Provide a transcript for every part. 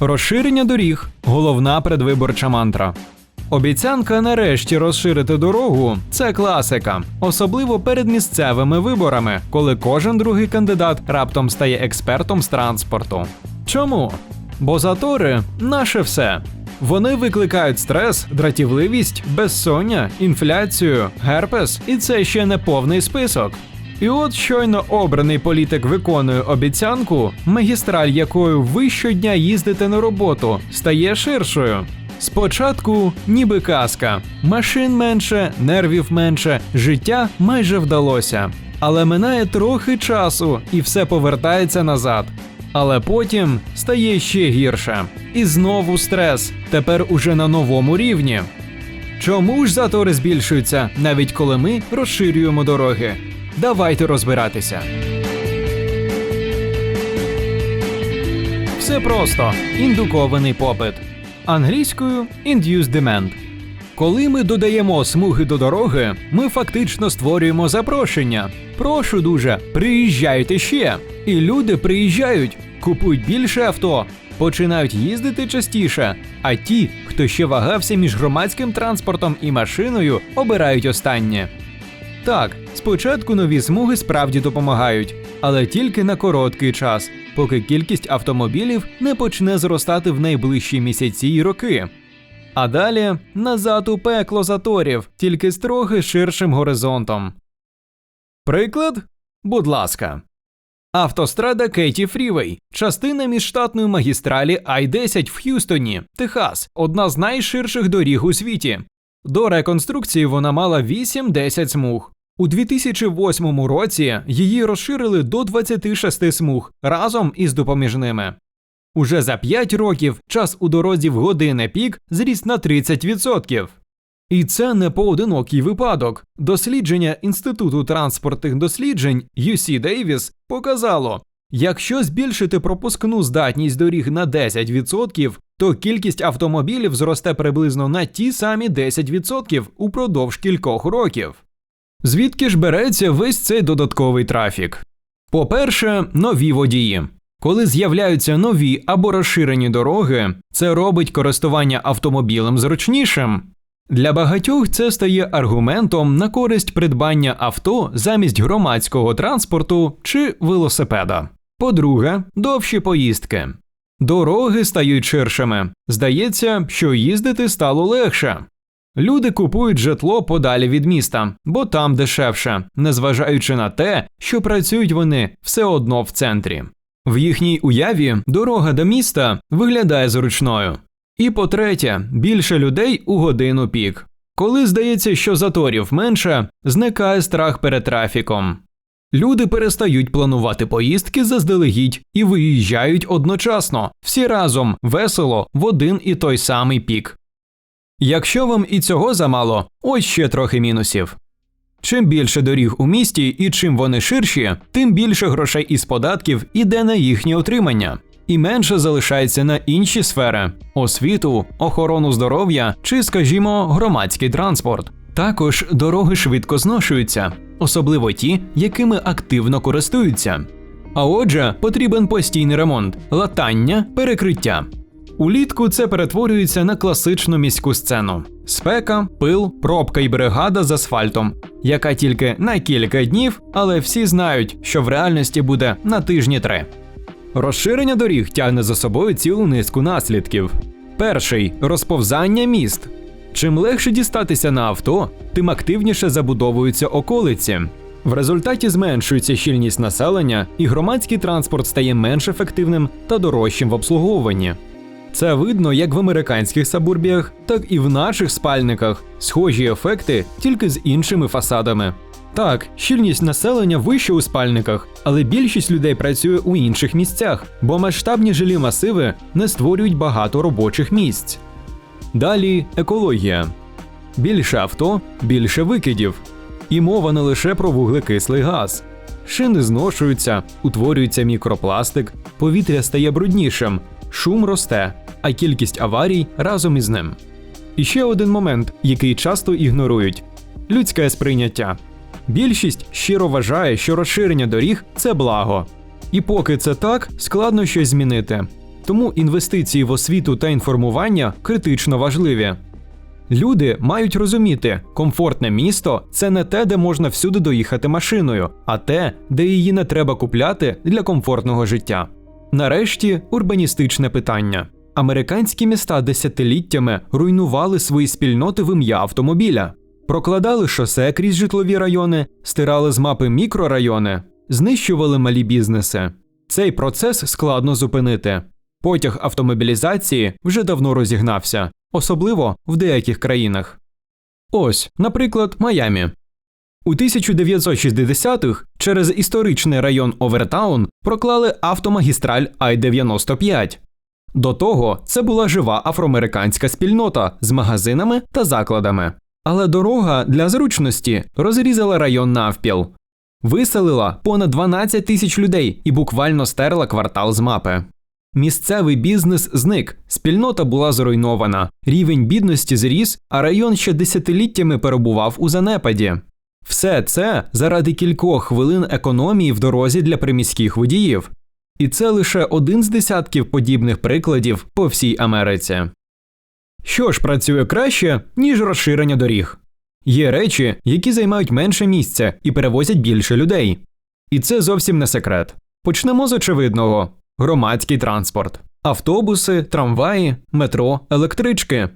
Розширення доріг головна предвиборча мантра. Обіцянка нарешті розширити дорогу це класика, особливо перед місцевими виборами, коли кожен другий кандидат раптом стає експертом з транспорту. Чому? Бо затори наше все. Вони викликають стрес, дратівливість, безсоння, інфляцію, герпес, і це ще не повний список. І от щойно обраний політик виконує обіцянку, магістраль якою ви щодня їздите на роботу, стає ширшою. Спочатку ніби казка, машин менше, нервів менше, життя майже вдалося. Але минає трохи часу і все повертається назад. Але потім стає ще гірше. І знову стрес, тепер уже на новому рівні. Чому ж затори збільшуються, навіть коли ми розширюємо дороги? Давайте розбиратися. Все просто індукований попит. Англійською induced demand. Коли ми додаємо смуги до дороги, ми фактично створюємо запрошення. Прошу дуже, приїжджайте ще. І люди приїжджають, купують більше авто, починають їздити частіше. А ті, хто ще вагався між громадським транспортом і машиною, обирають останнє. Так, спочатку нові смуги справді допомагають, але тільки на короткий час, поки кількість автомобілів не почне зростати в найближчі місяці й роки. А далі назад у пекло заторів, тільки з трохи ширшим горизонтом. Приклад? Будь ласка. Автострада Кейті Фрівей, частина міжштатної магістралі Ай-10 в Х'юстоні, Техас, одна з найширших доріг у світі. До реконструкції вона мала 8-10 смуг. У 2008 році її розширили до 26 смуг разом із допоміжними. Уже за 5 років час у дорозі в години пік зріс на 30%. І це не поодинокий випадок. Дослідження Інституту транспортних досліджень UC Davis показало, якщо збільшити пропускну здатність доріг на 10%, то кількість автомобілів зросте приблизно на ті самі 10% упродовж кількох років. Звідки ж береться весь цей додатковий трафік? По-перше, нові водії. Коли з'являються нові або розширені дороги, це робить користування автомобілем зручнішим. Для багатьох це стає аргументом на користь придбання авто замість громадського транспорту чи велосипеда. По-друге, довші поїздки. Дороги стають ширшими. Здається, що їздити стало легше. Люди купують житло подалі від міста, бо там дешевше, незважаючи на те, що працюють вони все одно в центрі. В їхній уяві дорога до міста виглядає зручною. І по-третє, більше людей у годину пік. Коли здається, що заторів менше, зникає страх перед трафіком. Люди перестають планувати поїздки заздалегідь і виїжджають одночасно, всі разом, весело, в один і той самий пік. Якщо вам і цього замало, ось ще трохи мінусів. Чим більше доріг у місті і чим вони ширші, тим більше грошей із податків іде на їхнє отримання, і менше залишається на інші сфери освіту, охорону здоров'я чи, скажімо, громадський транспорт. Також дороги швидко зношуються, особливо ті, якими активно користуються. А отже, потрібен постійний ремонт, латання, перекриття. Улітку це перетворюється на класичну міську сцену: спека, пил, пробка і бригада з асфальтом, яка тільки на кілька днів, але всі знають, що в реальності буде на тижні три. Розширення доріг тягне за собою цілу низку наслідків. Перший розповзання міст. Чим легше дістатися на авто, тим активніше забудовуються околиці. В результаті зменшується щільність населення, і громадський транспорт стає менш ефективним та дорожчим в обслуговуванні. Це видно як в американських сабурбіях, так і в наших спальниках. Схожі ефекти тільки з іншими фасадами. Так, щільність населення вища у спальниках, але більшість людей працює у інших місцях, бо масштабні жилі масиви не створюють багато робочих місць. Далі екологія. Більше авто, більше викидів. І мова не лише про вуглекислий газ. Шини зношуються, утворюється мікропластик, повітря стає бруднішим, шум росте, а кількість аварій разом із ним. І ще один момент, який часто ігнорують людське сприйняття. Більшість щиро вважає, що розширення доріг це благо. І поки це так, складно щось змінити. Тому інвестиції в освіту та інформування критично важливі. Люди мають розуміти, комфортне місто це не те, де можна всюди доїхати машиною, а те, де її не треба купляти для комфортного життя. Нарешті урбаністичне питання. Американські міста десятиліттями руйнували свої спільноти в ім'я автомобіля, прокладали шосе крізь житлові райони, стирали з мапи мікрорайони, знищували малі бізнеси. Цей процес складно зупинити. Потяг автомобілізації вже давно розігнався, особливо в деяких країнах. Ось, наприклад, Майамі. У 1960-х через історичний район Овертаун проклали автомагістраль Ай-95. До того це була жива афроамериканська спільнота з магазинами та закладами. Але дорога для зручності розрізала район навпіл, виселила понад 12 тисяч людей і буквально стерла квартал з мапи. Місцевий бізнес зник, спільнота була зруйнована, рівень бідності зріс, а район ще десятиліттями перебував у занепаді. Все це заради кількох хвилин економії в дорозі для приміських водіїв. І це лише один з десятків подібних прикладів по всій Америці. Що ж працює краще, ніж розширення доріг? Є речі, які займають менше місця і перевозять більше людей. І це зовсім не секрет. Почнемо з очевидного: громадський транспорт, автобуси, трамваї, метро, електрички.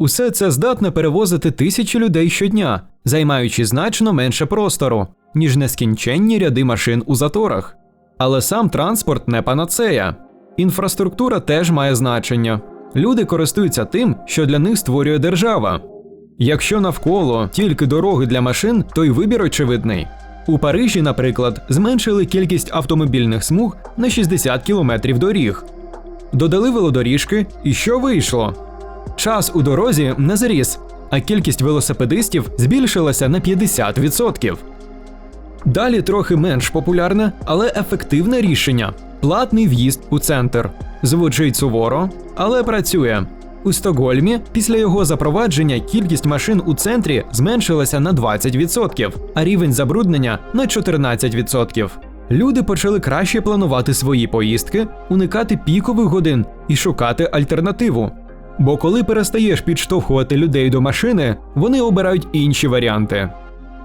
Усе це здатне перевозити тисячі людей щодня, займаючи значно менше простору, ніж нескінченні ряди машин у заторах. Але сам транспорт не панацея. Інфраструктура теж має значення. Люди користуються тим, що для них створює держава. Якщо навколо тільки дороги для машин, то й вибір очевидний. У Парижі, наприклад, зменшили кількість автомобільних смуг на 60 кілометрів доріг. Додали велодоріжки, і що вийшло? Час у дорозі не зріс, а кількість велосипедистів збільшилася на 50%. Далі трохи менш популярне, але ефективне рішення платний в'їзд у центр. Звучить суворо, але працює. У Стокгольмі після його запровадження кількість машин у центрі зменшилася на 20%, а рівень забруднення на 14%. Люди почали краще планувати свої поїздки, уникати пікових годин і шукати альтернативу. Бо коли перестаєш підштовхувати людей до машини, вони обирають інші варіанти.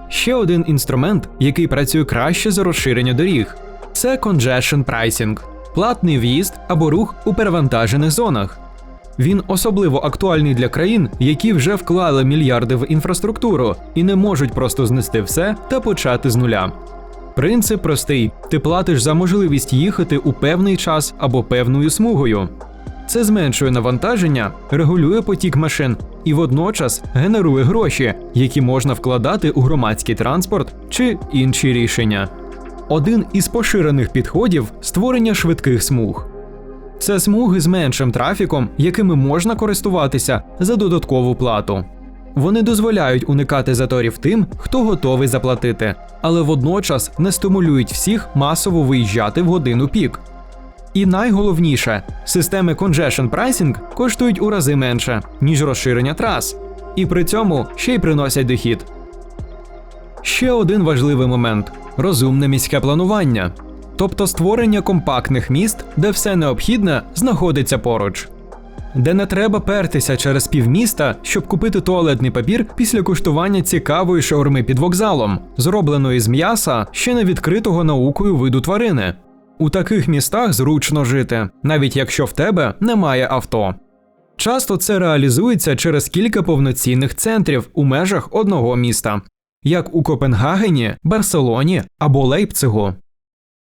Ще один інструмент, який працює краще за розширення доріг, це congestion pricing – платний в'їзд або рух у перевантажених зонах. Він особливо актуальний для країн, які вже вклали мільярди в інфраструктуру і не можуть просто знести все та почати з нуля. Принцип простий: ти платиш за можливість їхати у певний час або певною смугою. Це зменшує навантаження, регулює потік машин і водночас генерує гроші, які можна вкладати у громадський транспорт чи інші рішення. Один із поширених підходів створення швидких смуг. Це смуги з меншим трафіком, якими можна користуватися за додаткову плату. Вони дозволяють уникати заторів тим, хто готовий заплатити, але водночас не стимулюють всіх масово виїжджати в годину пік. І найголовніше, системи congestion pricing коштують у рази менше, ніж розширення трас, і при цьому ще й приносять дохід. Ще один важливий момент розумне міське планування, тобто створення компактних міст, де все необхідне знаходиться поруч. Де не треба пертися через півміста, щоб купити туалетний папір після куштування цікавої шаурми під вокзалом, зробленої з м'яса ще не відкритого наукою виду тварини. У таких містах зручно жити, навіть якщо в тебе немає авто. Часто це реалізується через кілька повноцінних центрів у межах одного міста, як у Копенгагені, Барселоні або Лейпцигу.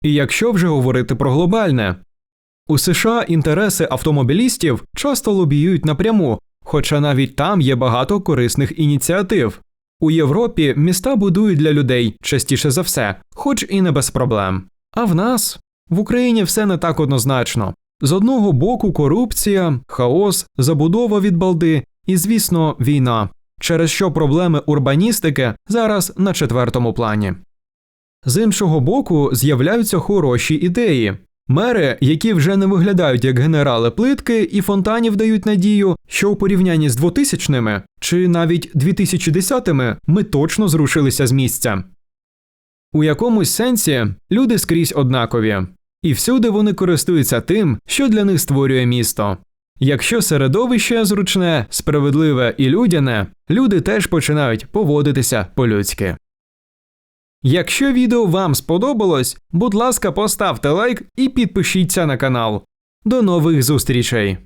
І якщо вже говорити про глобальне, у США інтереси автомобілістів часто лобіюють напряму, хоча навіть там є багато корисних ініціатив. У Європі міста будують для людей частіше за все, хоч і не без проблем. А в нас в Україні все не так однозначно. З одного боку корупція, хаос, забудова від балди і, звісно, війна, через що проблеми урбаністики зараз на четвертому плані. З іншого боку, з'являються хороші ідеї. Мери, які вже не виглядають як генерали плитки і фонтанів дають надію, що у порівнянні з 2000-ми чи навіть 2010-ми ми точно зрушилися з місця. У якомусь сенсі люди скрізь однакові. І всюди вони користуються тим, що для них створює місто. Якщо середовище зручне, справедливе і людяне, люди теж починають поводитися по-людськи. Якщо відео вам сподобалось, будь ласка, поставте лайк і підпишіться на канал. До нових зустрічей!